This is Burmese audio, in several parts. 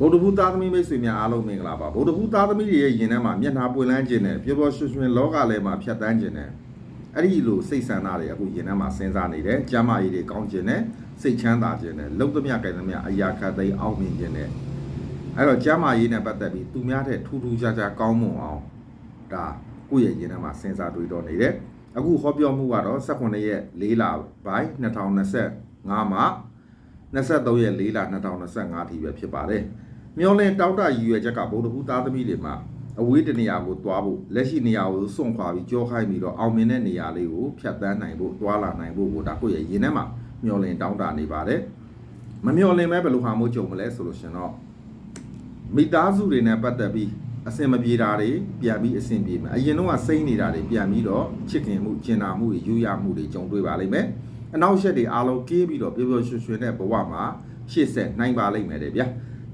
ဗုဒ္ဓဘုသားသမီးမိတ်ဆွေများအားလုံးမင်္ဂလာပါဗုဒ္ဓဘုသားသမီးတွေရဲ့ယင်ထဲမှာမျက်နှာပွင့်လန်းခြင်းနဲ့ပျော်ပျော်ရွှင်ရွှင်လောကထဲမှာဖြတ်တန်းခြင်းနဲ့အဲ့ဒီလိုစိတ်ဆန္ဒတွေအခုယင်ထဲမှာစဉ်းစားနေတယ်ကျမ်းမာရေးတွေကောင်းခြင်းနဲ့စိတ်ချမ်းသာခြင်းနဲ့လုံသမျှကြိုင်သမျှအရာခတ်သိမ်းအောင်မြင်ခြင်းနဲ့အဲ့တော့ကျမ်းမာရေးနဲ့ပတ်သက်ပြီးသူများတဲ့ထူးထူးခြားခြားကောင်းမွန်အောင်ဒါကိုယ့်ရဲ့ယင်ထဲမှာစဉ်းစားတွေးတော့နေတယ်အခုဟောပြောမှုကတော့18ရက်4လပိုင်း2025မှာ23ရက်4လ2025ထိပဲဖြစ်ပါတယ်။ မျောလင်းတောက်တရည်ရွယ်ချက်ကဗုဒ္ဓဟူသားသမီးတွေမှာအဝေးတနေရာကိုသွားဖို့လက်ရှိနေရာကိုစွန့်ခွာပြီးကြောခိုင်းပြီးတော့အောင်မြင်တဲ့နေရာလေးကိုဖြတ်တန်းနိုင်ဖို့သွားလာနိုင်ဖို့ကိုဒါကိုယ့်ရဲ့ရင်ထဲမှာမျောလင်းတောက်တနေပါတယ်။မမျောလင်းမဲဘယ်လိုဟာမို့ကြုံမလဲဆိုလို့ရှင်တော့မိသားစုတွေနဲ့ပတ်သက်ပြီးအစင်မပြေတာတွေပြန်ပြီးအစင်ပြေမယ်။အရင်တော့ကစိမ့်နေတာတွေပြန်ပြီးတော့ချစ်ခင်မှုကျင်နာမှုတွေယူရမှုတွေကြုံတွေ့ပါလိမ့်မယ်။အနောက်ရှက်တွေအားလုံးကေးပြီးတော့ပျော်ပျော်ရွှင်ရွှင်တဲ့ဘဝမှာရှေ့ဆက်နိုင်ပါလိမ့်မယ်တဲ့ဗျာ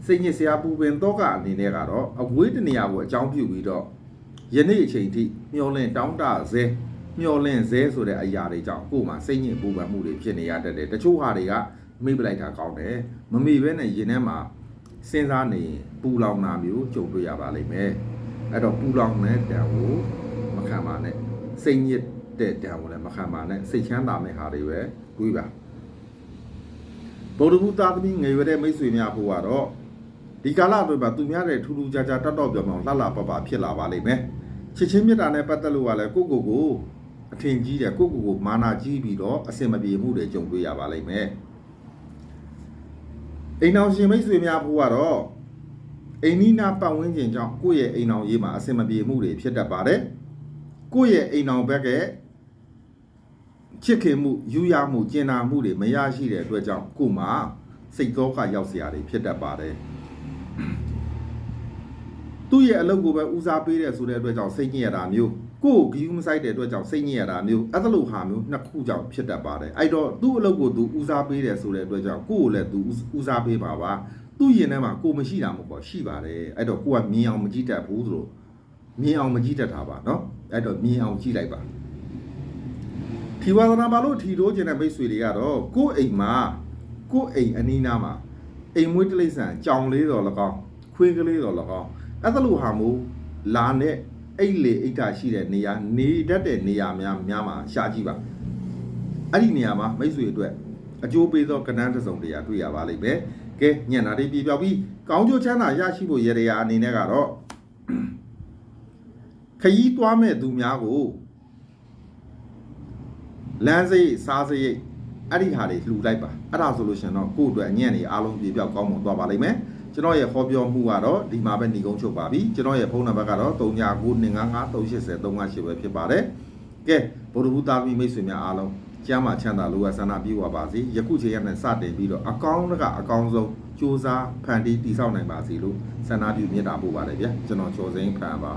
စိတ်ညစ်စရာပူပင်တော့ကအနေနဲ့ကတော့အဝေးတနေရာကိုအကြောင်းပြုပြီးတော့ယနေ့အချိန်ထိမျောလင့်တောင်းတဇဲမျောလင့်ဇဲဆိုတဲ့အရာတွေကြောင့်ကိုယ်မှာစိတ်ညစ်ပူပန်မှုတွေဖြစ်နေရတတ်တယ်တချို့ဟာတွေကမေ့ပလိုက်တာကောင်းတယ်မမေ့ဘဲနဲ့ရင်ထဲမှာစဉ်းစားနေရင်ပူလောင်တာမျိုးကြုံတွေ့ရပါလိမ့်မယ်အဲ့တော့ပူလောင်တဲ့တံကိုမခံပါနဲ့စိတ်ညစ်တဲ့တံကိုလည်းမခံပါနဲ့စိတ်ချမ်းသာမဲ့ဟာတွေပဲတွေးပါဗုဒ္ဓဘုသားသမီးငယ်ရွယ်တဲ့မိတ်ဆွေများဖို့ကတော့ ဒီကာလအတွင်းမှာသူများတဲ့ထူးထူးခြားခြားတတ်တော့ပြောင်ပြောင်လှလှပပဖြစ်လာပါလိမ့်မယ်။ချစ်ချင်းမြတ်တာနဲ့ပတ်သက်လို့ကလည်းကိုကိုကိုအထင်ကြီးတယ်ကိုကိုကိုမာနာကြီးပြီးတော့အစင်မပြေမှုတွေကြုံတွေ့ရပါလိမ့်မယ်။အိမ်အောင်ရှင်မိတ်ဆွေများဖို့ကတော့အိမ်နီးနားပတ်ဝန်းကျင်ကြောင့်ကိုယ့်ရဲ့အိမ်အောင်ရေးမှာအစင်မပြေမှုတွေဖြစ်တတ်ပါတယ်။ကိုယ့်ရဲ့အိမ်အောင်ဘက်ကချစ်ခင်မှုယူရမှုကျင်နာမှုတွေမရရှိတဲ့အတွက်ကြောင့်ကို့မှာစိတ်သောကရောက်စရာတွေဖြစ်တတ်ပါတယ်။ သူ့ရဲ့အလုပ်ကိုပဲဦးစားပေးတယ်ဆိုတဲ့အတွက်ကြောင့်စိတ်ညစ်ရတာမျိုးကိုယ်ဂီယူမဆိုင်တဲ့အတွက်ကြောင့်စိတ်ညစ်ရတာမျိုးအဲ့လိုဟာမျိုးနှစ်ခုကြောင့်ဖြစ်တတ်ပါတယ်အဲ့တော့သူ့အလုပ်ကိုသူဦးစားပေးတယ်ဆိုတဲ့အတွက်ကြောင့်ကိုယ်ကိုလည်းသူဦးစားပေးပါပါသူ့ရင်ထဲမှာကိုမရှိတာမဟုတ်ပေါ့ရှိပါတယ်အဲ့တော့ကိုကမြင်အောင်မကြည့်တတ်ဘူးဆိုလို့မြင်အောင်မကြည့်တတ်တာပါနော်အဲ့တော့မြင်အောင်ကြည့်လိုက်ပါထီဝါဒနာပါလို့ထီတိုးကျင်တဲ့မိတ်ဆွေတွေကတော့ကို့အိမ်မှာကို့အိမ်အနီးနားမှာအိမ်မွေးတိရစ္ဆာန်ကြောင်လေးတော်၎င်းခွေးကလေးတော်၎င်း အဲ့ဒါလိုဟာမို့လာနဲ့အိတ်လေအိတ်တာရှိတဲ့နေရာနေတတ်တဲ့နေရာများများမှာရှာကြည့်ပါအဲ့ဒီနေရာမှာမိတ်ဆွေအတွက်အကျိုးပေးသောကဏ္ဍတစ်စုံတရာတွေ့ရပါလိမ့်မယ်ကဲညံ့တာတွေပြေပြောက်ပြီးကောင်းကျိုးချမ်းသာရရှိဖို့ရရအနေနဲ့ကတော့ခยีသွားမဲ့သူများကိုလမ်းစရိတ်စားစရိတ်အဲ့ဒီဟာတွေလှူလိုက်ပါအဲ့ဒါဆိုလို့ရှရင်တော့ကိုယ့်အတွက်အညံ့နေအားလုံးပြေပြောက်ကောင်းမွန်သွားပါလိမ့်မယ် ကျွန်တော်ရဲ့ဟောပြောမှုကတော့ဒီမှာပဲညီကုန်းချုပ်ပါပြီကျွန်တော်ရဲ့ဖုန်းနံပါတ်ကတော့39925538ပဲဖြစ်ပါတယ်ကဲဗုဒ္ဓဘုသားမိမိတ်ဆွေများအားလုံးကျမ်းမာချမ်းသာလို့ဆန္ဒပြေဝပါစေယခုချိန်ရက်နဲ့စတင်ပြီးတော့အကောင်းကအကောင်းဆုံးစူးစမ်းဖန်တီးတည်ဆောက်နိုင်ပါစေလို့ဆန္ဒပြုမြတ်တာပို့ပါတယ်ဗျာကျွန်တော်ချော်စိမ့်ဖန်ပါ